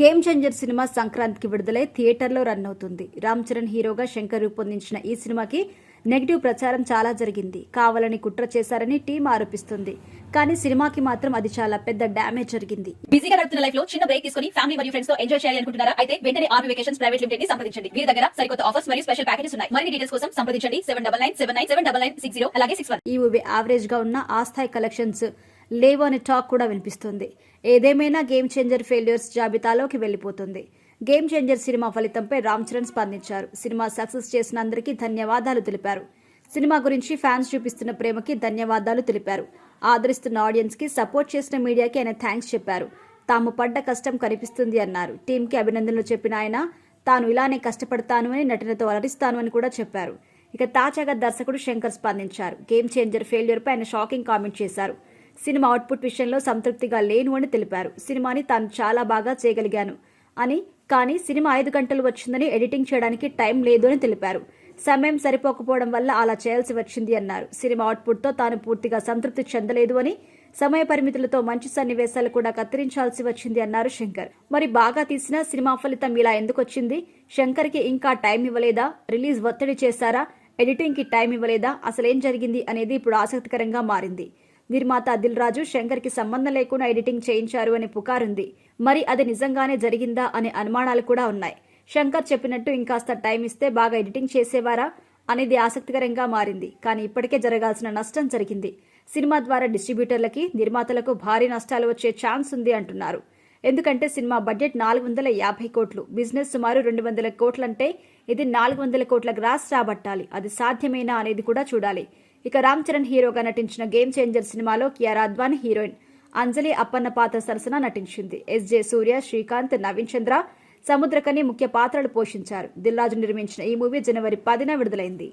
Game changer cinema సంక్రాంతికి విడుదలై థియేటర్లో రన్ అవుతుంది. రామ్ చరణ్ హీరోగా శంకర్ రూపొందించిన ఈ సినిమాకి నెగిటివ్ ప్రచారం చాలా జరిగింది. కావాలని కుట్ర చేశారని టీం ఆరోపిస్తుంది. కానీ సినిమాకి మాత్రం అది చాలా పెద్ద డ్యామేజ్ జరిగింది. బిజీగా గడుపుతున్న లైఫ్లో చిన్న బ్రేక్ తీసుకుని ఫ్యామిలీ మరియు ఫ్రెండ్స్తో ఎంజాయ్ చేయాలి అనుకుంటున్నారా? అయితే వెంటనే ఆర్మీ వెకేషన్స్ ప్రైవేట్ లిమిటెడ్ని సంప్రదించండి. వీరి దగ్గర సరికొత్త ఆఫర్స్ మరియు స్పెషల్ ప్యాకేజెస్ ఉన్నాయి. మరిన్ని డీటెయిల్స్ కోసం సంప్రదించండి. Seven double nine seven nine seven double nine six zero అలాగే సిక్స్ వన్. ఈ మూవీ యావరేజ్గా ఉన్న ఆ స్థాయి కలెక్షన్స్ లేవు అనే టాక్ కూడా వినిపిస్తుంది. ఏదేమైనా గేమ్ చేంజర్ ఫెయిల్యూర్స్ జాబితాలోకి వెళ్ళిపోతుంది. గేమ్ చేంజర్ సినిమా ఫలితంపై రామ్ చరణ్ స్పందించారు. సినిమా సక్సెస్ చేసిన అందరికీ ధన్యవాదాలు తెలిపారు. సినిమా గురించి ఫ్యాన్స్ చూపిస్తున్న ప్రేమకి ధన్యవాదాలు తెలిపారు. ఆదరిస్తున్న ఆడియన్స్కి సపోర్ట్ చేసిన మీడియాకి ఆయన థ్యాంక్స్ చెప్పారు. తాము పడ్డ కష్టం కనిపిస్తుంది అన్నారు. టీంకి అభినందనలు చెప్పిన ఆయన తాను ఇలానే కష్టపడతాను అని నటనతో అలరిస్తాను అని కూడా చెప్పారు. ఇక తాజాగా దర్శకుడు శంకర్ స్పందించారు. గేమ్ చేంజర్ ఫెయిల్యూర్ పై ఆయన షాకింగ్ కామెంట్ చేశారు. సినిమా అవుట్పుట్ విషయంలో సంతృప్తిగా లేను అని తెలిపారు. సినిమాని తాను చాలా బాగా చేయగలిగాను అని కానీ సినిమా ఐదు గంటలు వచ్చిందని ఎడిటింగ్ చేయడానికి టైం లేదు అని తెలిపారు. సమయం సరిపోకపోవడం వల్ల అలా చేయాల్సి వచ్చింది అన్నారు. సినిమా అవుట్పుట్తో తాను పూర్తిగా సంతృప్తి చెందలేదు అని సమయ పరిమితులతో మంచి సన్నివేశాలు కూడా కత్తిరించాల్సి వచ్చింది అన్నారు శంకర్. మరి బాగా తీసిన సినిమా ఫలితం ఇలా ఎందుకు వచ్చింది? శంకర్కి ఇంకా టైం ఇవ్వలేదా? రిలీజ్ ఒత్తిడి చేశారా? ఎడిటింగ్కి టైం ఇవ్వలేదా? అసలేం జరిగింది అనేది ఇప్పుడు ఆసక్తికరంగా మారింది. నిర్మాత దిల్ రాజు శంకర్కి సంబంధం లేకుండా ఎడిటింగ్ చేయించారు అనే పుకారుంది. మరి అది నిజంగానే జరిగిందా అనే అనుమానాలు కూడా ఉన్నాయి. శంకర్ చెప్పినట్టు ఇంకాస్త టైం ఇస్తే బాగా ఎడిటింగ్ చేసేవారా అనేది ఆసక్తికరంగా మారింది. కానీ ఇప్పటికే జరగాల్సిన నష్టం జరిగింది. సినిమా ద్వారా డిస్ట్రిబ్యూటర్లకి నిర్మాతలకు భారీ నష్టాలు వచ్చే ఛాన్స్ ఉంది అంటున్నారు. ఎందుకంటే సినిమా బడ్జెట్ నాలుగు వందల యాభై కోట్లు బిజినెస్ సుమారు రెండు వందల కోట్లంటే ఇది నాలుగు వందల కోట్ల గ్రాస్ రాబట్టాలి. అది సాధ్యమేనా అనేది కూడా చూడాలి. ఇక రామ్ చరణ్ హీరోగా నటించిన గేమ్ చేంజర్ సినిమాలో కియారా అద్వాన్ హీరోయిన్ అంజలి అప్పన్న పాత్ర సరసన నటించింది. ఎస్జే సూర్య శ్రీకాంత్ నవీన్ చంద్ర సముద్రకని ముఖ్య పాత్రలు పోషించారు. దిల్రాజు నిర్మించిన ఈ మూవీ జనవరి పదిన విడుదలైంది.